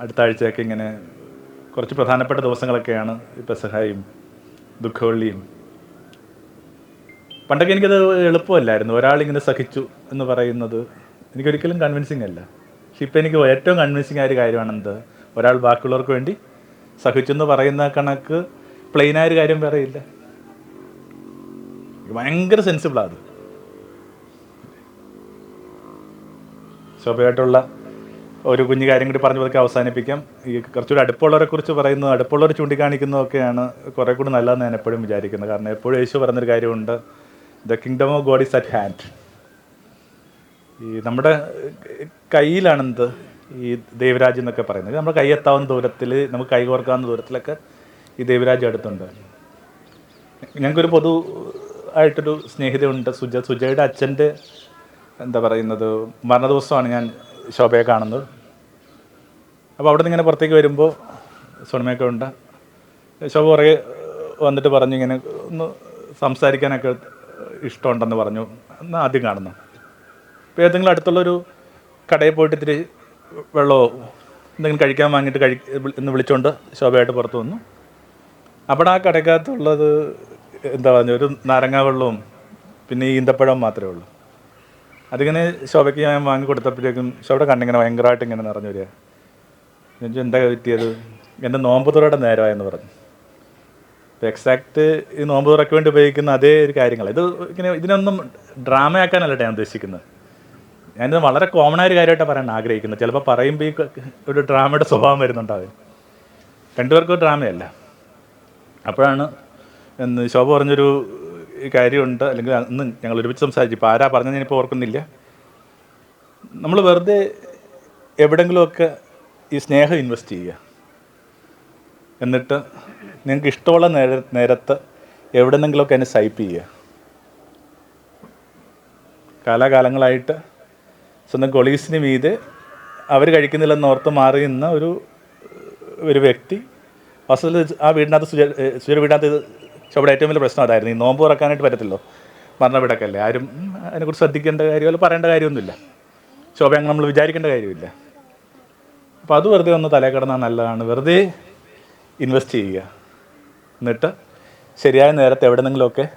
അടുത്ത ആഴ്ചയൊക്കെ ഇങ്ങനെ കുറച്ച് പ്രധാനപ്പെട്ട ദിവസങ്ങളൊക്കെയാണ് ഈ പെസഹായും ദുഃഖവള്ളിയും. പണ്ടൊക്കെ എനിക്കത് എളുപ്പമല്ലായിരുന്നു. ഒരാളിങ്ങനെ സഹിച്ചു എന്ന് പറയുന്നത് എനിക്കൊരിക്കലും കൺവിൻസിങ് അല്ല. പക്ഷെ ഇപ്പം എനിക്ക് ഏറ്റവും കൺവിൻസിങ് ആയ ഒരു കാര്യമാണ് എന്ത്? ഒരാൾ ബാക്കിയുള്ളവർക്ക് വേണ്ടി സഹിച്ചു എന്ന് പറയുന്ന കണക്ക് പ്ലെയിനായൊരു കാര്യം വേറെ ഇല്ല. ഭയങ്കര സെൻസിബിളാണ് അത്. ശോഭയായിട്ടുള്ള ഒരു കുഞ്ഞു കാര്യം കൂടി പറഞ്ഞു പതുക്കെ അവസാനിപ്പിക്കാം. ഈ കുറച്ചുകൂടി അടുപ്പുള്ളവരെ കുറിച്ച് പറയുന്നത് അടുപ്പുള്ളവർ ചൂണ്ടിക്കാണിക്കുന്നതൊക്കെയാണ് കുറേ കൂടി നല്ലതെന്ന് ഞാൻ എപ്പോഴും വിചാരിക്കുന്നത്. കാരണം എപ്പോഴും യേശു പറഞ്ഞൊരു കാര്യമുണ്ട് the kingdom of God is at hand ഈ നമ്മുടെ കയ്യിലാണെന്ത്? ഈ ദൈവരാജ്യം എന്നൊക്കെ പറയുന്നത്. നമ്മുടെ കൈയെത്താവുന്ന ദൂരത്തിൽ നമുക്ക് കൈകോർക്കാവുന്ന ദൂരത്തിലൊക്കെ ഈ ദൈവരാജ്യം അടുത്തുണ്ട്. ഞങ്ങൾക്കൊരു പൊതു ആയിട്ടൊരു സ്നേഹിതയുണ്ട് സുജ. സുജയുടെ അച്ഛന്റെ എന്താ പറയുന്നത് മരണദിവസമാണ് ഞാൻ ശോഭയെ കാണുന്നത് അപ്പോൾ അവിടെ നിന്ന് ഇങ്ങനെ പുറത്തേക്ക് വരുമ്പോൾ സോണമയൊക്കെ ഉണ്ട്. ശോഭ കുറേ വന്നിട്ട് പറഞ്ഞു ഇങ്ങനെ ഒന്ന് സംസാരിക്കാനൊക്കെ ഇഷ്ടമുണ്ടെന്ന് പറഞ്ഞു. എന്ന് ആദ്യം കാണുന്നു. ഇപ്പോൾ ഏതെങ്കിലും അടുത്തുള്ളൊരു കടയിൽ പോയിട്ട് ഇത്തിരി വെള്ളമോ എന്തെങ്കിലും കഴിക്കാൻ വാങ്ങിയിട്ട് കഴി എന്ന് വിളിച്ചുകൊണ്ട് ശോഭയായിട്ട് പുറത്തു വന്നു. അവിടെ ആ കടക്കകത്തുള്ളത് എന്താ പറഞ്ഞ ഒരു നാരങ്ങാ വെള്ളവും പിന്നെ ഈ ഈന്തപ്പഴം മാത്രമേ ഉള്ളൂ. അതിങ്ങനെ ശോഭയ്ക്ക് ഞാൻ വാങ്ങി കൊടുത്തപ്പോഴേക്കും ശോഭയുടെ കണ്ണിങ്ങനെ ഭയങ്കരമായിട്ട് ഇങ്ങനെ നിറഞ്ഞു വരിക. ചോദിച്ചു, എന്താ പറ്റിയത്? എന്റെ നോമ്പ് തുറയുടെ നേരമായെന്ന് പറഞ്ഞു. ഇപ്പോൾ എക്സാക്റ്റ് ഈ നോമ്പ് തുറയ്ക്ക് വേണ്ടി ഉപയോഗിക്കുന്ന അതേ ഒരു കാര്യങ്ങൾ. ഇത് ഇങ്ങനെ ഇതിനൊന്നും ഡ്രാമയാക്കാനല്ല ഞാൻ ഉദ്ദേശിക്കുന്നത്. ഞാനിത് വളരെ കോമൺ ആയ ഒരു പറയാൻ ആഗ്രഹിക്കുന്നത്. ചിലപ്പോൾ പറയുമ്പോൾ ഈ ഒരു ഡ്രാമയുടെ സ്വഭാവം വരുന്നുണ്ടാവും. രണ്ടുപേർക്കും ഡ്രാമയല്ല. അപ്പോഴാണ് എന്ന് ശോഭ പറഞ്ഞൊരു കാര്യമുണ്ട്. അല്ലെങ്കിൽ അന്ന് ഞങ്ങൾ ഒരുമിച്ച് സംസാരിച്ചു. ഇപ്പോൾ ആരാ പറഞ്ഞത് ഞാനിപ്പോൾ ഓർക്കുന്നില്ല. നമ്മൾ വെറുതെ എവിടെങ്കിലുമൊക്കെ ഈ സ്നേഹം ഇൻവെസ്റ്റ് ചെയ്യുക. എന്നിട്ട് നിങ്ങൾക്ക് ഇഷ്ടമുള്ള നേര നേരത്ത് എവിടെന്നെങ്കിലുമൊക്കെ അതിനെ സൈപ്പ് ചെയ്യുക. കാലാകാലങ്ങളായിട്ട് സ്വന്തം കൊളീസിന് മീതെ അവർ കഴിക്കുന്നില്ലെന്ന് ഓർത്ത് മാറി നിന്ന ഒരു ഒരു വ്യക്തി. വാസ്തവത്തിൽ ആ വീടിനകത്ത് സുജ സുജ വീടിനകത്ത് ഇത് അവിടെ ഏറ്റവും വലിയ പ്രശ്നം അതായിരുന്നു. ഈ നോമ്പ് തുറക്കാനായിട്ട് പറ്റത്തില്ലോ. മരണവിടക്കല്ലേ. ആരും അതിനെക്കുറിച്ച് ശ്രദ്ധിക്കേണ്ട കാര്യമല്ല പറയേണ്ട കാര്യമൊന്നുമില്ല. ശോഭ അങ്ങനെ നമ്മൾ വിചാരിക്കേണ്ട കാര്യമില്ല. അപ്പോൾ അത് വെറുതെ ഒന്ന് തലേ കിടന്നാൽ നല്ലതാണ്. വെറുതെ ഇൻവെസ്റ്റ് ചെയ്യുക. എന്നിട്ട് ശരിയായ നേരത്തെ എവിടെന്നെങ്കിലുമൊക്കെ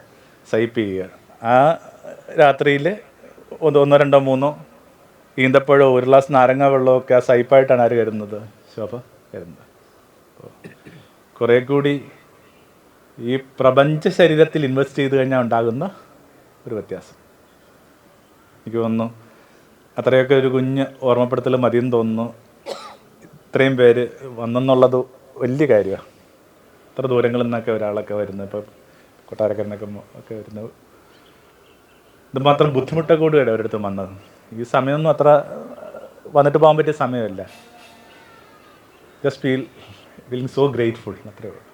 സൈപ്പ് ചെയ്യുക. ആ രാത്രിയിൽ ഒന്ന് ഒന്നോ രണ്ടോ മൂന്നോ ഈന്തപ്പഴോ ഒരു ഗ്ലാസ് നാരങ്ങ വെള്ളമൊക്കെ ആ സൈപ്പായിട്ടാണ് ആര് കരുതുന്നത്? ശോഭ കരുതുന്നത്. കുറേ കൂടി ഈ പ്രപഞ്ച ശരീരത്തിൽ ഇൻവെസ്റ്റ് ചെയ്ത് കഴിഞ്ഞാൽ ഉണ്ടാകുന്ന ഒരു വ്യത്യാസം. എനിക്ക് തോന്നുന്നു അത്രയൊക്കെ ഒരു കുഞ്ഞ് ഓർമ്മപ്പെടുത്തൽ മതിയെന്ന് തോന്നുന്നു. ഇത്രയും പേര് വന്നെന്നുള്ളത് വലിയ കാര്യമാണ് ഇത്ര ദൂരങ്ങളിൽ നിന്നൊക്കെ ഒരാളൊക്കെ വരുന്നത്. ഇപ്പം കൊട്ടാരക്കരനൊക്കെ ഒക്കെ വരുന്നത്. ഇതുമാത്രം ബുദ്ധിമുട്ടൊക്കെ കൂടിയാണ് അവരുടെ അടുത്ത് വന്നത്. ഈ സമയമൊന്നും അത്ര വന്നിട്ട് പോകാൻ പറ്റിയ സമയമല്ല. Just feel feeling so grateful അത്രേ ഉള്ളൂ.